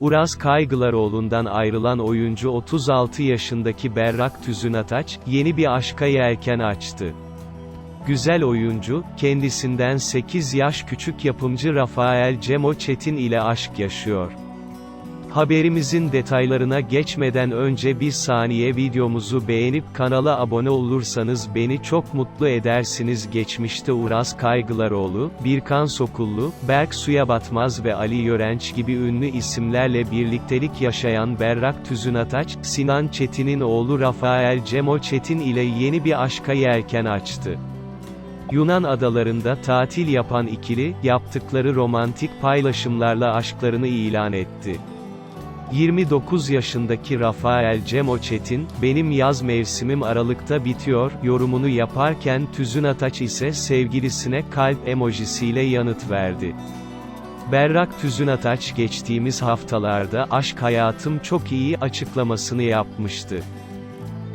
Uraz Kaygılaroğlu'ndan ayrılan oyuncu 36 yaşındaki Berrak Tüzünataç, yeni bir aşka yelken açtı. Güzel oyuncu, kendisinden 8 yaş küçük yapımcı Rafael Cemo Çetin ile aşk yaşıyor. Haberimizin detaylarına geçmeden önce bir saniye videomuzu beğenip kanala abone olursanız beni çok mutlu edersiniz. Geçmişte Uras Kaygılaroğlu, Birkan Sokullu, Berk Suyabatmaz ve Ali Yörenç gibi ünlü isimlerle birliktelik yaşayan Berrak Tüzünataç, Sinan Çetin'in oğlu Rafael Cemo Çetin ile yeni bir aşka yelken açtı. Yunan adalarında tatil yapan ikili, yaptıkları romantik paylaşımlarla aşklarını ilan etti. 29 yaşındaki Rafael Cemo Çetin, benim yaz mevsimim Aralık'ta bitiyor, yorumunu yaparken Tüzün Ataç ise sevgilisine kalp emojisiyle yanıt verdi. Berrak Tüzün Ataç geçtiğimiz haftalarda aşk hayatım çok iyi açıklamasını yapmıştı.